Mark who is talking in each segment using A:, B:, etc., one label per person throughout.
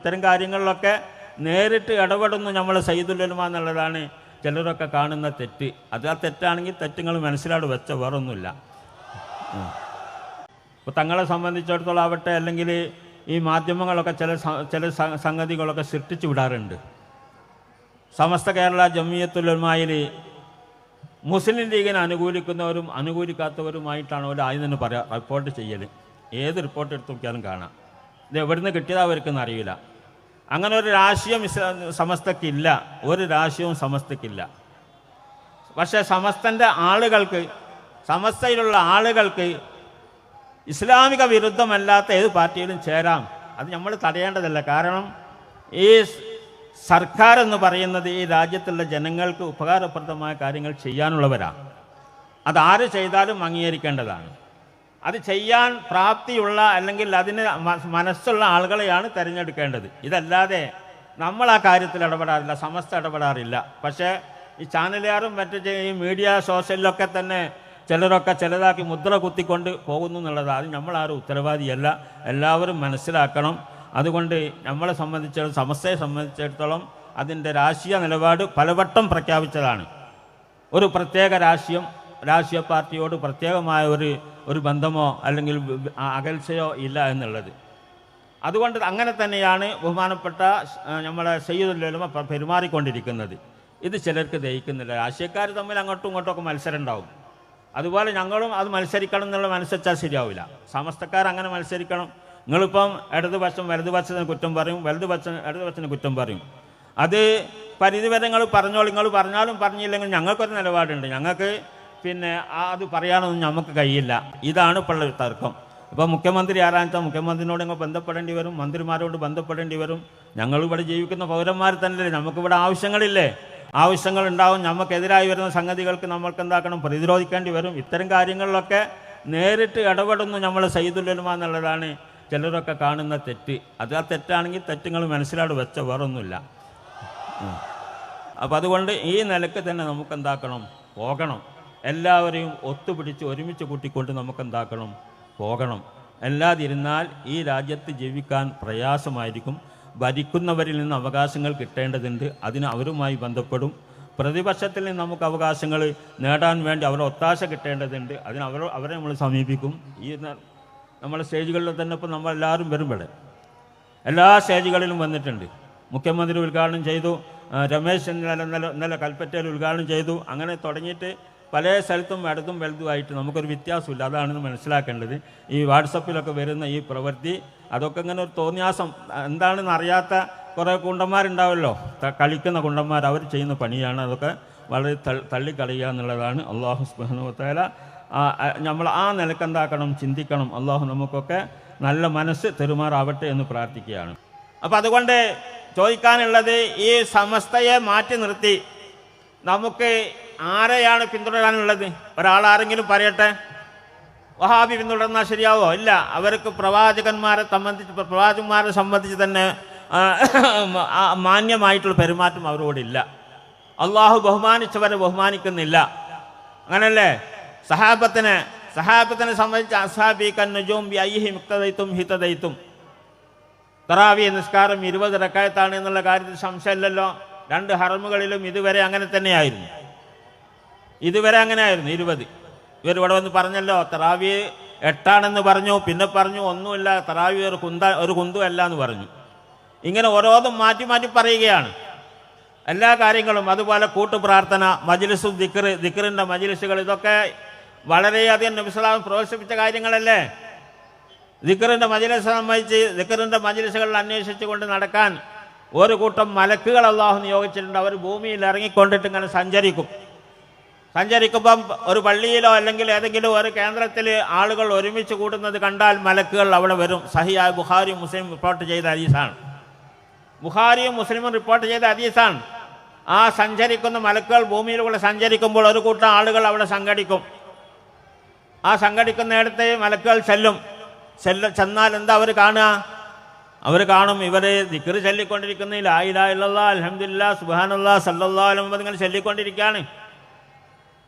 A: ഇത്തരം കാര്യങ്ങളിലൊക്കെ നേരിട്ട് ഇടപെടുന്നു നമ്മൾ സയ്യിദുലുലമ എന്നുള്ളതാണ് ചിലരൊക്കെ കാണുന്ന തെറ്റ്. അത് ആ തെറ്റാണെങ്കിൽ തെറ്റുകൾ മനസ്സിലാട് വെച്ച വേറൊന്നുമില്ല. ഇപ്പോൾ തങ്ങളെ സംബന്ധിച്ചിടത്തോളം ആവട്ടെ അല്ലെങ്കിൽ ഈ മാധ്യമങ്ങളൊക്കെ ചില ചില സംഗതികളൊക്കെ സൃഷ്ടിച്ചു വിടാറുണ്ട്. സമസ്ത കേരള ജമിയത്തുലമായിൽ മുസ്ലിം ലീഗിനെ അനുകൂലിക്കുന്നവരും അനുകൂലിക്കാത്തവരുമായിട്ടാണ് അവർ ആദ്യം തന്നെ പറയാ റിപ്പോർട്ട് ചെയ്യൽ ഏത് റിപ്പോർട്ട് എടുത്ത് നോക്കിയാലും കാണാം. ഇത് എവിടുന്ന് കിട്ടിയതാ അവർക്കൊന്നും അറിയില്ല. അങ്ങനെ ഒരു രാശിയും സമസ്തക്കില്ല. ഒരു രാശിയും സമസ്തക്കില്ല. പക്ഷേ സമസ്തന്റെ ആളുകൾക്ക് സമസ്തയിലുള്ള ആളുകൾക്ക് ഇസ്ലാമിക വിരുദ്ധമല്ലാത്ത ഏത് പാർട്ടിയിലും ചേരാം. അത് നമ്മൾ തടയേണ്ടതല്ല. കാരണം ഈ സർക്കാർ എന്ന് പറയുന്നത് ഈ രാജ്യത്തുള്ള ജനങ്ങൾക്ക് ഉപകാരപ്രദമായ കാര്യങ്ങൾ ചെയ്യാനുള്ളവരാണ് അതാര് ചെയ്താലും അംഗീകരിക്കേണ്ടതാണ്. അത് ചെയ്യാൻ പ്രാപ്തിയുള്ള അല്ലെങ്കിൽ അതിന് മനസ്സുള്ള ആളുകളെയാണ് തിരഞ്ഞെടുക്കേണ്ടത്. ഇതല്ലാതെ നമ്മൾ ആ കാര്യത്തിൽ ഇടപെടാറില്ല സമസ്ത ഇടപെടാറില്ല. പക്ഷേ ഈ ചാനലുകാരും മറ്റു ഈ മീഡിയ സോഷ്യലിലൊക്കെ തന്നെ ചിലരൊക്കെ ചിലതാക്കി മുദ്ര കുത്തിക്കൊണ്ട് പോകുന്നു എന്നുള്ളത് അത് നമ്മളാരും ഉത്തരവാദിയല്ല. എല്ലാവരും മനസ്സിലാക്കണം. അതുകൊണ്ട് നമ്മളെ സംബന്ധിച്ചിടത്തോളം സമസ്തയെ സംബന്ധിച്ചിടത്തോളം അതിന്റെ രാഷ്ട്രീയ നിലപാട് പലവട്ടം പ്രഖ്യാപിച്ചതാണ്. ഒരു പ്രത്യേക രാഷ്ട്രീയം രാഷ്ട്രീയ പാർട്ടിയോട് പ്രത്യേകമായ ഒരു ഒരു ബന്ധമോ അല്ലെങ്കിൽ അകൽച്ചയോ ഇല്ല എന്നുള്ളത്. അതുകൊണ്ട് അങ്ങനെ തന്നെയാണ് ബഹുമാനപ്പെട്ട നമ്മളെ സയ്യിദുല്ലമ പെരുമാറിക്കൊണ്ടിരിക്കുന്നത്. ഇത് ചിലർക്ക് ദഹിക്കുന്നില്ല. രാഷ്ട്രീയക്കാർ തമ്മിൽ അങ്ങോട്ടും ഇങ്ങോട്ടും ഒക്കെ മത്സരം ഉണ്ടാവും അതുപോലെ ഞങ്ങളും അത് മത്സരിക്കണം എന്നുള്ള മനസ്സെച്ചാൽ ശരിയാവില്ല. സമസ്തക്കാർ അങ്ങനെ മത്സരിക്കണം. നിങ്ങളിപ്പം ഇടതുപക്ഷം വലതുപക്ഷത്തിന് കുറ്റം പറയും വലതുപക്ഷം ഇടതുപക്ഷത്തിന് കുറ്റം പറയും. അത് പരിധിവരെ നിങ്ങൾ പറഞ്ഞോളൂ. നിങ്ങൾ പറഞ്ഞാലും പറഞ്ഞില്ലെങ്കിൽ ഞങ്ങൾക്കൊരു നിലപാടുണ്ട്. ഞങ്ങൾക്ക് പിന്നെ അത് പറയാനൊന്നും നമുക്ക് കഴിയില്ല. ഇതാണ് ഇപ്പോൾ ഉള്ള തർക്കം. ഇപ്പോൾ മുഖ്യമന്ത്രി ആരാണെന്ന് മുഖ്യമന്ത്രിയോട് ഞങ്ങൾ ബന്ധപ്പെടേണ്ടി വരും മന്ത്രിമാരോട് ബന്ധപ്പെടേണ്ടി വരും. ഞങ്ങൾ ഇവിടെ ജീവിക്കുന്ന പൗരന്മാർ തന്നെയല്ലേ നമുക്കിവിടെ ആവശ്യങ്ങളില്ലേ? ആവശ്യങ്ങൾ ഉണ്ടാവും നമുക്കെതിരായി വരുന്ന സംഗതികൾക്ക് നമ്മൾക്ക് എന്താക്കണം? പ്രതിരോധിക്കേണ്ടി വരും. ഇത്തരം കാര്യങ്ങളിലൊക്കെ നേരിട്ട് ഇടപെടുന്നു നമ്മൾ സയ്യിദുലുലമ എന്നുള്ളതാണ് ചിലരൊക്കെ കാണുന്ന തെറ്റ്. അത് ആ തെറ്റാണെങ്കിൽ തെറ്റുങ്ങൾ മനസ്സിലാട് വെച്ച വേറൊന്നുമില്ല. അപ്പം അതുകൊണ്ട് ഈ നിലയ്ക്ക് തന്നെ നമുക്ക് എന്താക്കണം? പോകണം. എല്ലാവരെയും ഒത്തുപിടിച്ച് ഒരുമിച്ച് കൂട്ടിക്കൊണ്ട് നമുക്ക് എന്താക്കണം പോകണം. അല്ലാതിരുന്നാൽ ഈ രാജ്യത്ത് ജീവിക്കാൻ പ്രയാസമായിരിക്കും. ഭരിക്കുന്നവരിൽ നിന്ന് അവകാശങ്ങൾ കിട്ടേണ്ടതുണ്ട്. അതിന് അവരുമായി ബന്ധപ്പെടും. പ്രതിപക്ഷത്തിൽ നിന്ന് നമുക്ക് അവകാശങ്ങൾ നേടാൻ വേണ്ടി അവരുടെ ഒത്താശ കിട്ടേണ്ടതുണ്ട്. അതിന് അവർ അവരെ നമ്മൾ സമീപിക്കും. ഈ നമ്മുടെ സ്റ്റേജുകളിൽ തന്നെ ഇപ്പോൾ നമ്മളെല്ലാവരും വരുമ്പോൾ എല്ലാ സ്റ്റേജുകളിലും വന്നിട്ടുണ്ട്. മുഖ്യമന്ത്രി ഉദ്ഘാടനം ചെയ്തു. രമേശ് ചെന്നിത്തല ഇന്നലെ കൽപ്പറ്റയിൽ ഉദ്ഘാടനം ചെയ്തു. അങ്ങനെ തുടങ്ങിയിട്ട് പല സ്ഥലത്തും ഇടതും വലുതുമായിട്ട് നമുക്കൊരു വ്യത്യാസമില്ല. അതാണെന്ന് മനസ്സിലാക്കേണ്ടത്. ഈ വാട്സപ്പിലൊക്കെ വരുന്ന ഈ പ്രവൃത്തി അതൊക്കെ ഇങ്ങനെ ഒരു തോന്നിയാസം എന്താണെന്ന് അറിയാത്ത കുറേ കുണ്ടന്മാരുണ്ടാവുമല്ലോ ത- കളിക്കുന്ന കുണ്ടന്മാർ അവർ ചെയ്യുന്ന പണിയാണ്. അതൊക്കെ വളരെ തള്ളിക്കളയുക എന്നുള്ളതാണ് അള്ളാഹു സുബാനുവത്തേല നമ്മൾ ആ നിലയ്ക്ക് എന്താക്കണം ചിന്തിക്കണം. അള്ളാഹു നമുക്കൊക്കെ നല്ല മനസ്സ് തെരുമാറാവട്ടെ എന്ന് പ്രാർത്ഥിക്കുകയാണ്. അപ്പം അതുകൊണ്ട് ചോദിക്കാനുള്ളത് ഈ സമസ്തയെ മാറ്റി നിർത്തി. നമുക്ക് ആരെയാണ് പിന്തുടരാനുള്ളത്? ഒരാളാരെങ്കിലും പറയട്ടെ. വഹാബി പിന്തുടർന്നാൽ ശരിയാവോ? ഇല്ല. അവർക്ക് പ്രവാചകന്മാരെ സംബന്ധിച്ച് പ്രവാചകന്മാരെ സംബന്ധിച്ച് തന്നെ മാന്യമായിട്ടുള്ള പെരുമാറ്റം അവരോടില്ല. അള്ളാഹു ബഹുമാനിച്ചവരെ ബഹുമാനിക്കുന്നില്ല. അങ്ങനല്ലേ? സഹാബത്തിനെ സഹാബത്തിനെ സംബന്ധിച്ച് അസാബി കന്നുജോം ഐഹി മുക്തദൈത്തും ഹിതദൈത്തും. തറാവി നിസ്കാരം ഇരുപത് റക്കായത്താണ് എന്നുള്ള കാര്യത്തിൽ സംശയമില്ലല്ലോ. രണ്ട് ഹറമുകളിലും ഇതുവരെ അങ്ങനെ തന്നെയായിരുന്നു. ഇതുവരെ അങ്ങനെ ആയിരുന്നു ഇരുപത്. ഇവർ ഇവിടെ വന്ന് പറഞ്ഞല്ലോ തറാവി എട്ടാണെന്ന് പറഞ്ഞു പിന്നെ പറഞ്ഞു ഒന്നുമില്ല തറാവി ഒരു കുന്ത ഒരു കുന്തുമല്ല എന്ന് പറഞ്ഞു. ഇങ്ങനെ ഓരോന്നും മാറ്റി മാറ്റി പറയുകയാണ്. എല്ലാ കാര്യങ്ങളും അതുപോലെ കൂട്ടുപ്രാർത്ഥന മജിലിസും ദിക്കർ ദിക്കറിന്റെ മജിലിസുകൾ ഇതൊക്കെ വളരെയധികം നബിസ്ലാം പ്രോത്സാഹിപ്പിച്ച കാര്യങ്ങളല്ലേ? ദിക്കറിന്റെ മജിലിസ് സംബന്ധിച്ച് ദിക്കറിന്റെ മജിലിസുകളിൽ അന്വേഷിച്ചുകൊണ്ട് നടക്കാൻ ഒരു കൂട്ടം മലക്കുകൾ അള്ളാഹു നിയോഗിച്ചിട്ടുണ്ട്. അവർ ഭൂമിയിൽ ഇറങ്ങിക്കൊണ്ടിട്ട് ഇങ്ങനെ സഞ്ചരിക്കും. സഞ്ചരിക്കുമ്പം ഒരു പള്ളിയിലോ അല്ലെങ്കിൽ ഏതെങ്കിലും ഒരു കേന്ദ്രത്തിൽ ആളുകൾ ഒരുമിച്ച് കൂട്ടുന്നത് കണ്ടാൽ മലക്കുകൾ അവിടെ വരും. സഹിയായ ബുഹാരി മുസ്ലിം റിപ്പോർട്ട് ചെയ്ത ഹദീസാണ്. ബുഹാരിയും മുസ്ലിമും റിപ്പോർട്ട് ചെയ്ത ഹദീസാണ്. ആ സഞ്ചരിക്കുന്ന മലക്കുകൾ ഭൂമിയിലൂടെ സഞ്ചരിക്കുമ്പോൾ ഒരു കൂട്ടം ആളുകൾ അവിടെ സംഘടിക്കും. ആ സംഘടിക്കുന്നിടത്ത് മലക്കുകൾ ചെല്ലും. ചെല്ല ചെന്നാൽ എന്താ അവർ കാണുക? അവർ കാണും ഇവരെ ദിക്കറ് ചൊല്ലിക്കൊണ്ടിരിക്കുന്ന. ലായിലാ ഇല്ലല്ലാ അലഹമില്ല സുബാനല്ലാ സല്ലാ അലഹമ്മദ് ഇങ്ങനെ ചൊല്ലിക്കൊണ്ടിരിക്കുകയാണ്.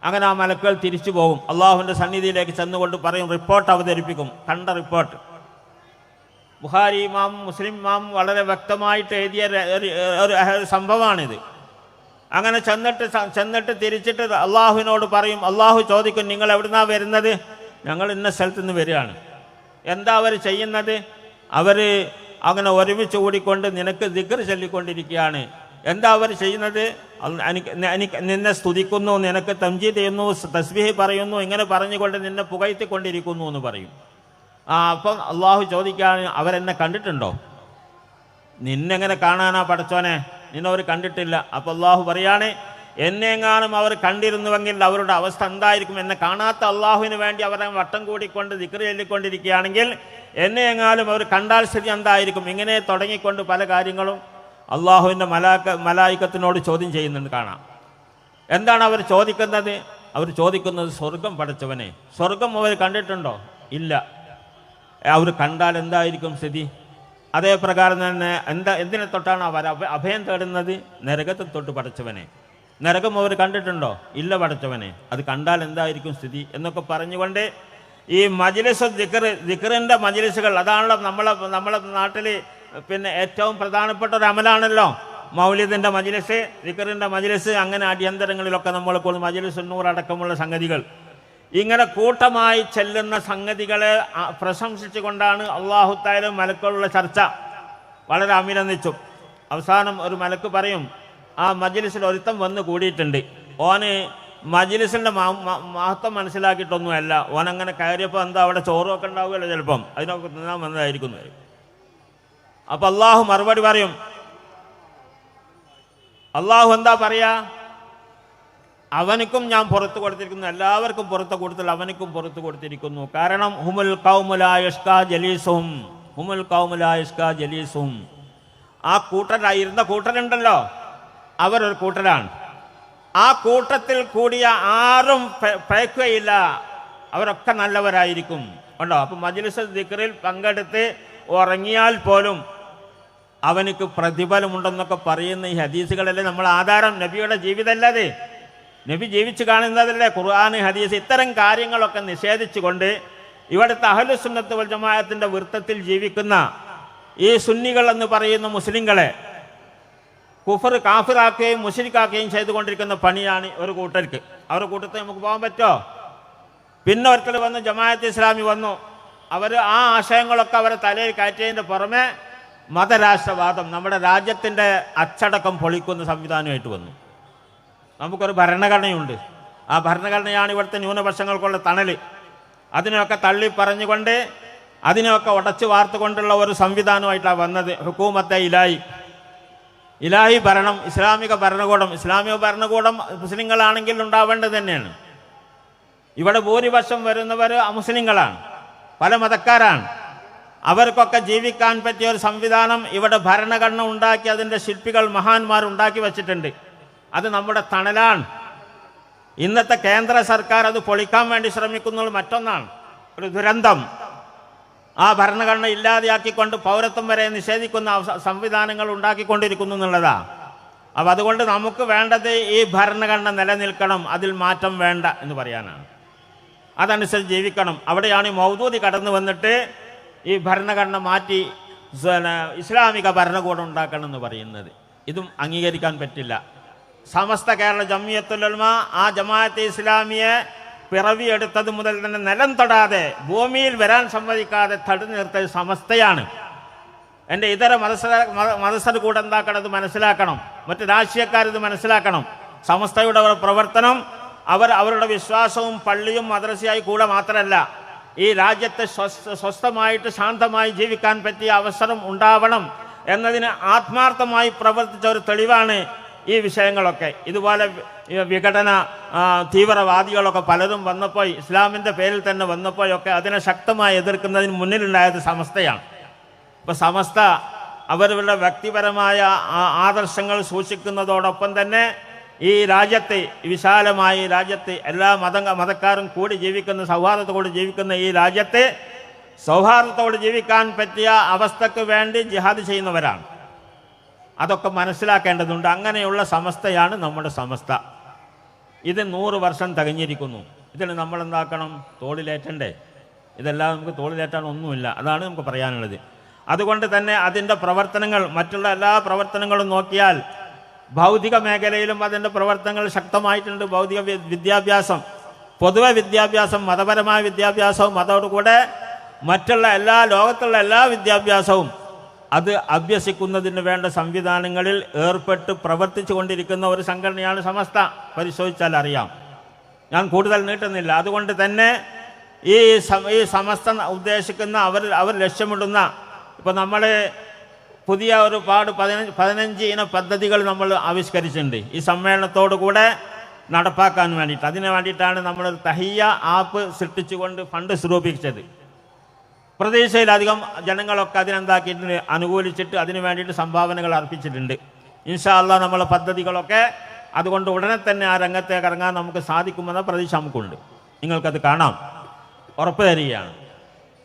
A: അങ്ങനെ ആ മലക്കുകൾ തിരിച്ചു പോകും. അള്ളാഹുവിന്റെ സന്നിധിയിലേക്ക് ചെന്നുകൊണ്ട് പറയും റിപ്പോർട്ട് അവതരിപ്പിക്കും. കണ്ട റിപ്പോർട്ട്. ബുഹാരി ഇമാം മുസ്ലിം ഇമാം വളരെ വ്യക്തമായിട്ട് എഴുതിയ ഒരു- സംഭവമാണിത്. അങ്ങനെ ചെന്നിട്ട് ചെന്നിട്ട് തിരിച്ചിട്ട് അള്ളാഹുവിനോട് പറയും അള്ളാഹു ചോദിക്കും നിങ്ങൾ എവിടുന്നാണ് വരുന്നത്? ഞങ്ങൾ ഇന്ന സ്ഥലത്ത് നിന്ന് വരികയാണ്. എന്താ അവർ ചെയ്യുന്നത്? അവർ അങ്ങനെ ഒരുമിച്ച് കൂടിക്കൊണ്ട് നിനക്ക് ദിക്കർ ചൊല്ലിക്കൊണ്ടിരിക്കുകയാണ്. എന്താ അവർ ചെയ്യുന്നത്? നിന്നെ സ്തുതിക്കുന്നു നിനക്ക് തംജി ചെയ്യുന്നു തസ്ബീഹ് പറയുന്നു ഇങ്ങനെ പറഞ്ഞുകൊണ്ട് നിന്നെ പുകഴ്ത്തിക്കൊണ്ടിരിക്കുന്നു എന്ന് പറയും. ആ അപ്പം അള്ളാഹു ചോദിക്കാൻ അവരെന്നെ കണ്ടിട്ടുണ്ടോ? നിന്നെങ്ങനെ കാണാനാ പഠിച്ചോനെ നിന്നവർ കണ്ടിട്ടില്ല. അപ്പൊ അള്ളാഹു പറയാണ് എന്നെങ്ങാനും അവർ കണ്ടിരുന്നുവെങ്കിൽ അവരുടെ അവസ്ഥ എന്തായിരിക്കും? എന്നെ കാണാത്ത അള്ളാഹുവിന് വേണ്ടി അവരെ വട്ടം കൂടിക്കൊണ്ട് ദിക്രി ചൊല്ലിക്കൊണ്ടിരിക്കുകയാണെങ്കിൽ എന്നെ എങ്ങാനും അവർ കണ്ടാൽ സ്ഥിതി എന്തായിരിക്കും? ഇങ്ങനെ തുടങ്ങിക്കൊണ്ട് പല കാര്യങ്ങളും അള്ളാഹുവിന്റെ മലാക്ക മലായിക്കത്തിനോട് ചോദ്യം ചെയ്യുന്നുണ്ട് കാണാം. എന്താണ് അവർ ചോദിക്കുന്നത്? അവർ ചോദിക്കുന്നത് സ്വർഗം പഠിച്ചവനെ സ്വർഗം അവർ കണ്ടിട്ടുണ്ടോ? ഇല്ല. അവർ കണ്ടാൽ എന്തായിരിക്കും സ്ഥിതി? അതേ പ്രകാരം തന്നെ എന്താ എന്തിനെ തൊട്ടാണ് അവർ അഭയം തേടുന്നത്? നരകത്തെ തൊട്ട് പഠിച്ചവനെ നരകം അവർ കണ്ടിട്ടുണ്ടോ? ഇല്ല പഠിച്ചവനെ അത് കണ്ടാൽ എന്തായിരിക്കും സ്ഥിതി? എന്നൊക്കെ പറഞ്ഞുകൊണ്ട് ഈ മജിലിസ് ദിക്കർ ദിക്കറിന്റെ മജിലിസുകൾ അതാണല്ലോ നമ്മളെ നമ്മളെ നാട്ടിൽ പിന്നെ ഏറ്റവും പ്രധാനപ്പെട്ട ഒരു അമലാണല്ലോ മൗലിദിന്റെ മജിലിസ് ദിക്കറിന്റെ മജിലിസ് അങ്ങനെ അടിയന്തരങ്ങളിലൊക്കെ നമ്മൾ കൊണ്ട് മജിലിസ് നൂറടക്കമുള്ള സംഗതികൾ. ഇങ്ങനെ കൂട്ടമായി ചെല്ലുന്ന സംഗതികളെ പ്രശംസിച്ചുകൊണ്ടാണ് അള്ളാഹുത്തായാലും മലക്കുള്ള ചർച്ച വളരെ അഭിനന്ദിച്ചു. അവസാനം ഒരു മലക്ക് പറയും ആ മജിലിസിൽ ഒരുത്തം വന്ന് കൂടിയിട്ടുണ്ട്. ഓന് മജിലിസിന്റെ മഹത്വം മനസ്സിലാക്കിയിട്ടൊന്നുമല്ല. ഓനങ്ങനെ കയറിയപ്പോൾ എന്താ അവിടെ ചോറുമൊക്കെ ഉണ്ടാവുമല്ലോ ചിലപ്പം. അതിനൊക്കെ തിന്നാൻ വന്നതായിരിക്കും എന്ന്. അപ്പൊ അള്ളാഹു മറുപടി പറയും. അള്ളാഹു എന്താ പറയാ? അവനക്കും ഞാൻ പുറത്തു കൊടുത്തിരിക്കുന്നു. എല്ലാവർക്കും പുറത്തു കൊടുത്തിൽ അവനക്കും പുറത്തു കൊടുത്തിരിക്കുന്നു. കാരണം ഹുമുൽ കൗമുലായഷ്ക ജലീസും. ഹുമുൽ കൗമുലായഷ്ക ജലീസും. ആ കൂട്ടരായിരുന്ന കൂട്ടരുണ്ടല്ലോ. അവരൊരു കൂട്ടരാണ്. ആ കൂട്ടത്തിൽ കൂടിയ ആരും പയക്കുകയില്ല. അവരൊക്കെ നല്ലവരായിരിക്കും. ഉണ്ടോ അപ്പം മജ്ലിസ് ദിക്റിൽ പങ്കെടുത്ത് ഉറങ്ങിയാൽ പോലും അവനക്ക് പ്രതിഫലമുണ്ടെന്നൊക്കെ പറയുന്ന ഈ ഹദീസുകളല്ലേ നമ്മൾ ആധാരം നബിയുടെ ജീവിതമല്ലാതെ. നബി ജീവിച്ചു കാണുന്നതല്ലേ ഖുർആൻ ഹദീസ് ഇത്തരം കാര്യങ്ങളൊക്കെ നിഷേധിച്ചുകൊണ്ട് ഇവിടുത്തെ അഹലുസുന്നത്ത് വൽ ജമാഅത്തിന്റെ വൃത്തത്തിൽ ജീവിക്കുന്ന ഈ സുന്നികൾ എന്ന് പറയുന്ന മുസ്ലിങ്ങളെ കുഫർ കാഫിറാക്കുകയും മുഷരിക്കാക്കുകയും ചെയ്തുകൊണ്ടിരിക്കുന്ന പണിയാണ് ഒരു കൂട്ടർക്ക്. അവരുടെ കൂട്ടത്തിൽ നമുക്ക് പോകാൻ പറ്റുമോ പിന്നെ ഒരിക്കൽ വന്ന് ജമാഅത്ത് ഇസ്ലാമി വന്നു. അവർ ആ ആശയങ്ങളൊക്കെ അവരെ തലയിൽ കയറ്റിയതിന്റെ പുറമെ മതരാഷ്ട്രവാദം നമ്മുടെ രാജ്യത്തിന്റെ അച്ചടക്കം പൊളിക്കുന്ന സംവിധാനമായിട്ട് വന്നു. നമുക്കൊരു ഭരണഘടനയുണ്ട്. ആ ഭരണഘടനയാണ് ഇവിടുത്തെ ന്യൂനപക്ഷങ്ങൾക്കുള്ള തണൽ അതിനെയൊക്കെ തള്ളി പറഞ്ഞുകൊണ്ട് അതിനെയൊക്കെ ഉടച്ചു വാർത്തുകൊണ്ടുള്ള ഒരു സംവിധാനമായിട്ടാണ് വന്നത് ഹുക്കൂമത്തെ ഇലായി ഇലാഹി ഭരണം ഇസ്ലാമിക ഭരണകൂടം. ഇസ്ലാമിക ഭരണകൂടം മുസ്ലിങ്ങളാണെങ്കിൽ ഉണ്ടാവേണ്ടത് തന്നെയാണ്. ഇവിടെ ഭൂരിപക്ഷം വരുന്നവർ അമുസ്ലിങ്ങളാണ്. പല മതക്കാരാണ്. അവർക്കൊക്കെ ജീവിക്കാൻ പറ്റിയ ഒരു സംവിധാനം ഇവിടെ ഭരണഘടന ഉണ്ടാക്കി അതിന്റെ ശില്പികൾ മഹാന്മാർ ഉണ്ടാക്കി വച്ചിട്ടുണ്ട്. അത് നമ്മുടെ തണലാണ്. ഇന്നത്തെ കേന്ദ്ര സർക്കാർ അത് പൊളിക്കാൻ വേണ്ടി ശ്രമിക്കുന്നത് മറ്റൊന്നാണ്. ഒരു ദുരന്തം. ആ ഭരണഘടന ഇല്ലാതെയാക്കിക്കൊണ്ട് പൗരത്വം വരെ നിഷേധിക്കുന്ന സംവിധാനങ്ങൾ ഉണ്ടാക്കിക്കൊണ്ടിരിക്കുന്നു എന്നുള്ളതാ. അപ്പം അതുകൊണ്ട് നമുക്ക് വേണ്ടത് ഈ ഭരണഘടന നിലനിൽക്കണം അതിൽ മാറ്റം വേണ്ട എന്ന് പറയാനാണ്. അതനുസരിച്ച് ജീവിക്കണം. അവിടെയാണ് ഈ മൗദൂതി കടന്നു വന്നിട്ട് ഈ ഭരണഘടന മാറ്റി ഇസ്ലാമിക ഭരണകൂടം ഉണ്ടാക്കണം എന്ന് പറയുന്നത്. ഇതും അംഗീകരിക്കാൻ പറ്റില്ല. സമസ്ത കേരള ജമിയത്തുലമ ആ ജമാഅത്തെ ഇസ്ലാമിയെ പിറവിയെടുത്തത് മുതൽ തന്നെ നിലം തൊടാതെ ഭൂമിയിൽ വരാൻ സമ്മതിക്കാതെ നിർത്തിയ സമസ്തയാണ്. എന്റെ ഇതര മതസ്ഥ മത- മതസ്ഥർ കൂടെ എന്താക്കണം മനസ്സിലാക്കണം. മറ്റ് രാഷ്ട്രീയക്കാർ ഇത് മനസ്സിലാക്കണം. സമസ്തയുടെ പ്രവർത്തനം അവർ അവരുടെ വിശ്വാസവും പള്ളിയും മദ്രസയായി കൂടെ മാത്രമല്ല ഈ രാജ്യത്തെ സ്വസ്ഥ സ്വസ്ഥമായിട്ട് ശാന്തമായി ജീവിക്കാൻ പറ്റിയ അവസരം ഉണ്ടാവണം എന്നതിന് ആത്മാർത്ഥമായി പ്രവർത്തിച്ച ഒരു തെളിവാണ് ഈ വിഷയങ്ങളൊക്കെ. ഇതുപോലെ വിഘടന തീവ്രവാദികളൊക്കെ പലതും വന്നപ്പോൾ ഇസ്ലാമിന്റെ പേരിൽ തന്നെ വന്നപ്പോഴൊക്കെ അതിനെ ശക്തമായി എതിർക്കുന്നതിന് മുന്നിലുണ്ടായത് സമസ്തയാണ്. ഇപ്പോൾ സമസ്ത അവരുടെ വ്യക്തിപരമായ ആദർശങ്ങൾ സൂക്ഷിക്കുന്നതോടൊപ്പം തന്നെ ഈ രാജ്യത്തെ വിശാലമായ ഈ രാജ്യത്തെ എല്ലാ മത മതക്കാരും കൂടി ജീവിക്കുന്ന സൗഹാർദ്ദത്തോടെ ജീവിക്കുന്ന ഈ രാജ്യത്തെ സൗഹാർദ്ദത്തോടെ ജീവിക്കാൻ പറ്റിയ അവസ്ഥക്ക് വേണ്ടി ജിഹാദ് ചെയ്യുന്നവരാണ്. അതൊക്കെ മനസ്സിലാക്കേണ്ടതുണ്ട്. അങ്ങനെയുള്ള സമസ്തയാണ് നമ്മുടെ സമസ്ത. ഇത് നൂറ് വർഷം തികഞ്ഞിരിക്കുന്നു. ഇതിന് നമ്മൾ എന്താക്കണം തോളിലേറ്റണ്ടേ? ഇതെല്ലാം നമുക്ക് തോളിലേറ്റാൻ ഒന്നുമില്ല. അതാണ് നമുക്ക് പറയാനുള്ളത്. അതുകൊണ്ട് തന്നെ അതിന്റെ പ്രവർത്തനങ്ങൾ മറ്റുള്ള എല്ലാ പ്രവർത്തനങ്ങളും നോക്കിയാൽ ഭൗതിക മേഖലയിലും അതിന്റെ പ്രവർത്തനങ്ങൾ ശക്തമായിട്ടുണ്ട്. ഭൗതിക വിദ്യാഭ്യാസം പൊതുവെ വിദ്യാഭ്യാസം മതപരമായ വിദ്യാഭ്യാസവും അതോടുകൂടെ മറ്റുള്ള എല്ലാ ലോകത്തുള്ള എല്ലാ വിദ്യാഭ്യാസവും അത് അഭ്യസിക്കുന്നതിന് വേണ്ട സംവിധാനങ്ങളിൽ ഏർപ്പെട്ട് പ്രവർത്തിച്ചു കൊണ്ടിരിക്കുന്ന ഒരു സംഘടനയാണ് സമസ്ത. പരിശോധിച്ചാൽ അറിയാം. ഞാൻ കൂടുതൽ നീട്ടുന്നില്ല. അതുകൊണ്ട് തന്നെ ഈ ഈ സമസ്ത ഉദ്ദേശിക്കുന്ന അവർ അവർ ലക്ഷ്യമിടുന്ന ഇപ്പോൾ നമ്മൾ പുതിയ ഒരുപാട് പതിനഞ്ച് പതിനഞ്ച് ഇന പദ്ധതികൾ നമ്മൾ ആവിഷ്കരിച്ചിട്ടുണ്ട്. ഈ സമ്മേളനത്തോടു കൂടെ നടപ്പാക്കാൻ വേണ്ടിയിട്ട്. അതിന് വേണ്ടിയിട്ടാണ് നമ്മൾ തഹിയ ആപ്പ് സൃഷ്ടിച്ചുകൊണ്ട് ഫണ്ട് സ്വരൂപിച്ചത്. പ്രതീക്ഷയിലധികം ജനങ്ങളൊക്കെ അതിനെന്താക്കിയിട്ടുണ്ട് അനുകൂലിച്ചിട്ട് അതിന് വേണ്ടിയിട്ട് സംഭാവനകൾ അർപ്പിച്ചിട്ടുണ്ട്. ഇൻഷാ അല്ലാ നമ്മളെ പദ്ധതികളൊക്കെ അതുകൊണ്ട് ഉടനെ തന്നെ ആ രംഗത്തേക്ക് ഇറങ്ങാൻ നമുക്ക് സാധിക്കുമെന്ന പ്രതീക്ഷ നമുക്കുണ്ട്. നിങ്ങൾക്കത് കാണാം. ഉറപ്പ് തരികയാണ്.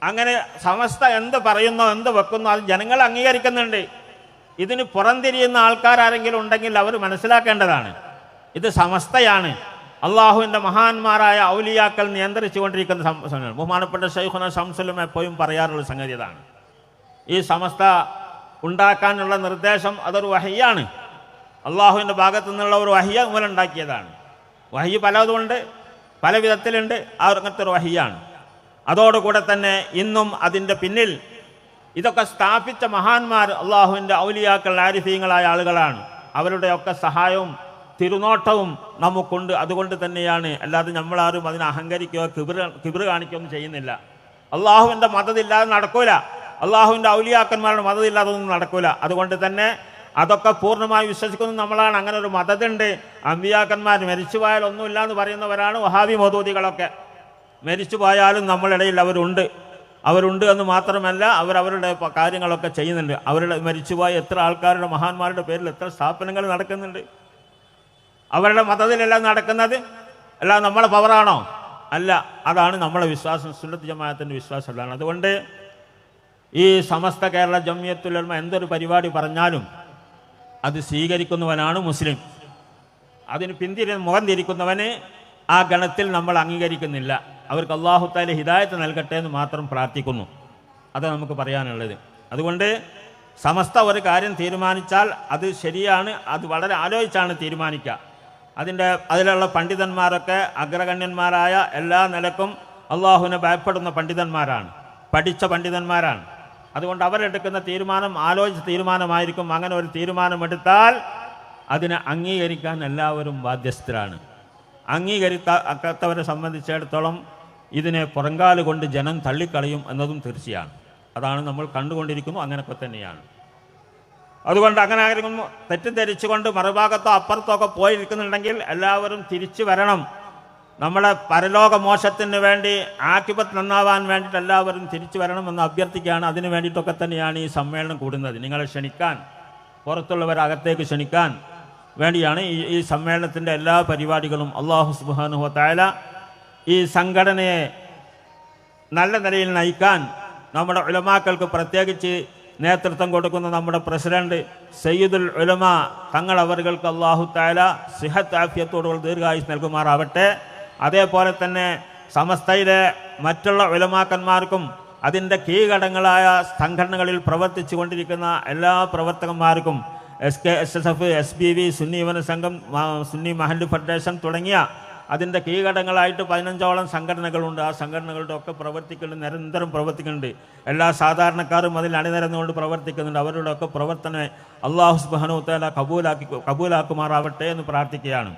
A: അങ്ങനെ സമസ്ത എന്ത് പറയുന്നോ എന്ത് വെക്കുന്നോ അത് ജനങ്ങൾ അംഗീകരിക്കുന്നുണ്ട്. ഇതിന് പുറംതിരിയുന്ന ആൾക്കാരാരെങ്കിലും ഉണ്ടെങ്കിൽ അവർ മനസ്സിലാക്കേണ്ടതാണ്. ഇത് സമസ്തയാണ്. അള്ളാഹുവിന്റെ മഹാന്മാരായ ഔലിയാക്കൾ നിയന്ത്രിച്ചു കൊണ്ടിരിക്കുന്ന ബഹുമാനപ്പെട്ട ഷെയ്ഖുന ശംസുലും എപ്പോഴും പറയാറുള്ള സംഗതി ഇതാണ്. ഈ സമസ്ത ഉണ്ടാക്കാനുള്ള നിർദ്ദേശം അതൊരു വഹിയാണ് അള്ളാഹുവിന്റെ ഭാഗത്തു നിന്നുള്ള ഒരു വഹിയ മൂലമുണ്ടാക്കിയതാണ് വഹയ്യ പലതുമുണ്ട് പല വിധത്തിലുണ്ട് അങ്ങനത്തെ ഒരു വഹിയാണ്. അതോടുകൂടെ തന്നെ ഇന്നും അതിന്റെ പിന്നിൽ ഇതൊക്കെ സ്ഥാപിച്ച മഹാന്മാർ അള്ളാഹുവിന്റെ ഔലിയാക്കൾ ആരിഫീങ്ങളായ ആളുകളാണ്. അവരുടെയൊക്കെ സഹായവും തിരുനോട്ടവും നമുക്കുണ്ട്. അതുകൊണ്ട് തന്നെയാണ് അല്ലാതെ നമ്മളാരും അതിനെ അഹങ്കരിക്കുകയോ കിബിർ കിബിർ കാണിക്കുകയൊന്നും ചെയ്യുന്നില്ല. അള്ളാഹുവിന്റെ മതതില്ലാതെ നടക്കൂല. അള്ളാഹുവിന്റെ ഔലിയാക്കന്മാരുടെ മതമില്ലാതെ ഒന്നും നടക്കൂല. അതുകൊണ്ട് തന്നെ അതൊക്കെ പൂർണമായി വിശ്വസിക്കുന്ന നമ്മളാണ്. അങ്ങനെ ഒരു മതതുണ്ട് അമ്പിയാക്കന്മാർ മരിച്ചുപോയാൽ ഒന്നുമില്ല എന്ന് പറയുന്നവരാണ് വഹാബി മതൂതികളൊക്കെ മരിച്ചു പോയാലും നമ്മളിടയിൽ അവരുണ്ട്. അവരുണ്ട് എന്ന് മാത്രമല്ല അവർ അവരുടെ കാര്യങ്ങളൊക്കെ ചെയ്യുന്നുണ്ട്. അവരുടെ മരിച്ചുപോയ എത്ര ആൾക്കാരുടെ മഹാന്മാരുടെ പേരിൽ എത്ര സ്ഥാപനങ്ങൾ നടക്കുന്നുണ്ട്. അവരുടെ മതത്തിലെല്ലാം നടക്കുന്നത്? എല്ലാം നമ്മളെ പവറാണോ? അല്ല അതാണ് നമ്മളെ വിശ്വാസം. സുന്നത്ത് ജമാഅത്തിന്റെ വിശ്വാസം അതാണ്. അതുകൊണ്ട് ഈ സമസ്ത കേരള ജമിയത്തുലമ എന്തൊരു പരിപാടി പറഞ്ഞാലും അത് സ്വീകരിക്കുന്നവനാണ് മുസ്ലിം. അതിന് പിന്തിരി മുഖം തിരിക്കുന്നവന് ആ ഗണത്തിൽ നമ്മൾ അംഗീകരിക്കുന്നില്ല. അവർക്ക് അള്ളാഹുത്താലെ ഹിദായത്ത് നൽകട്ടെ എന്ന് മാത്രം പ്രാർത്ഥിക്കുന്നു. അത് നമുക്ക് പറയാനുള്ളത്. അതുകൊണ്ട് സമസ്ത ഒരു കാര്യം തീരുമാനിച്ചാൽ അത് ശരിയാണ് അത് വളരെ ആലോചിച്ചാണ് തീരുമാനിക്കുക. അതിന്റെ അതിലുള്ള പണ്ഡിതന്മാരൊക്കെ അഗ്രഗണ്യന്മാരായ എല്ലാ നിലക്കും അള്ളാഹുവിനെ ഭയപ്പെടുന്ന പണ്ഡിതന്മാരാണ് പഠിച്ച പണ്ഡിതന്മാരാണ്. അതുകൊണ്ട് അവരെടുക്കുന്ന തീരുമാനം ആലോചിച്ച തീരുമാനമായിരിക്കും. അങ്ങനെ ഒരു തീരുമാനമെടുത്താൽ അതിനെ അംഗീകരിക്കാൻ എല്ലാവരും ബാധ്യസ്ഥരാണ്. അംഗീകരിക്കാത്തവരെ സംബന്ധിച്ചിടത്തോളം ഇതിനെ പുറങ്കാൽ കൊണ്ട് ജനം തള്ളിക്കളയും എന്നതും തീർച്ചയാണ്. അതാണ് നമ്മൾ കണ്ടുകൊണ്ടിരിക്കുന്നു അങ്ങനെയൊക്കെ തന്നെയാണ്. അതുകൊണ്ട് അങ്ങനെ ആരെങ്കിലും തെറ്റിദ്ധരിച്ചുകൊണ്ട് മറുഭാഗത്തോ അപ്പുറത്തോ ഒക്കെ പോയിരിക്കുന്നുണ്ടെങ്കിൽ എല്ലാവരും തിരിച്ചു വരണം. നമ്മുടെ പരലോകമോശത്തിന് വേണ്ടി ആക്കിപത്ത് നന്നാവാൻ വേണ്ടിയിട്ട് എല്ലാവരും തിരിച്ചു വരണമെന്ന് അഭ്യർത്ഥിക്കുകയാണ്. അതിന് വേണ്ടിയിട്ടൊക്കെ തന്നെയാണ് ഈ സമ്മേളനം കൂടുന്നത്. നിങ്ങളെ ക്ഷണിക്കാൻ പുറത്തുള്ളവരകത്തേക്ക് ക്ഷണിക്കാൻ വേണ്ടിയാണ് ഈ ഈ സമ്മേളനത്തിന്റെ എല്ലാ പരിപാടികളും. അള്ളാഹു സുബാനുഹോ തായാല ഈ സംഘടനയെ നല്ല നിലയിൽ നയിക്കാൻ നമ്മുടെ ഉലമാക്കൾക്ക് പ്രത്യേകിച്ച് നേതൃത്വം കൊടുക്കുന്ന നമ്മുടെ പ്രസിഡന്റ് സയ്യിദുൽ ഉലമ തങ്ങൾ അവർക്ക് അള്ളാഹു താല സിഹത്ത് ആഫിയത്തോടുള്ള ദീർഘായുസ് നൽകുമാറാവട്ടെ. അതേപോലെ തന്നെ സമസ്തയിലെ മറ്റുള്ള ഉലമാക്കന്മാർക്കും അതിന്റെ കീഴടങ്ങളായ സംഘടനകളിൽ പ്രവർത്തിച്ചു കൊണ്ടിരിക്കുന്ന എല്ലാ പ്രവർത്തകന്മാർക്കും S K S S F S B V Sunni യുവന സംഘം സുന്നി മഹല്ല് ഫെഡറേഷൻ തുടങ്ങിയ അതിന്റെ കീഴടങ്ങളായിട്ട് പതിനഞ്ചോളം സംഘടനകളുണ്ട്. ആ സംഘടനകളുടെ ഒക്കെ പ്രവർത്തിക്കുന്നുണ്ട് നിരന്തരം പ്രവർത്തിക്കുന്നുണ്ട് എല്ലാ സാധാരണക്കാരും അതിൽ അണിനിരന്നുകൊണ്ട് പ്രവർത്തിക്കുന്നുണ്ട്. അവരുടെ ഒക്കെ പ്രവർത്തനം അള്ളാഹു സുബാനു തല കബൂലാക്കി കബൂലാക്കുമാറാവട്ടെ എന്ന് പ്രാർത്ഥിക്കുകയാണ്.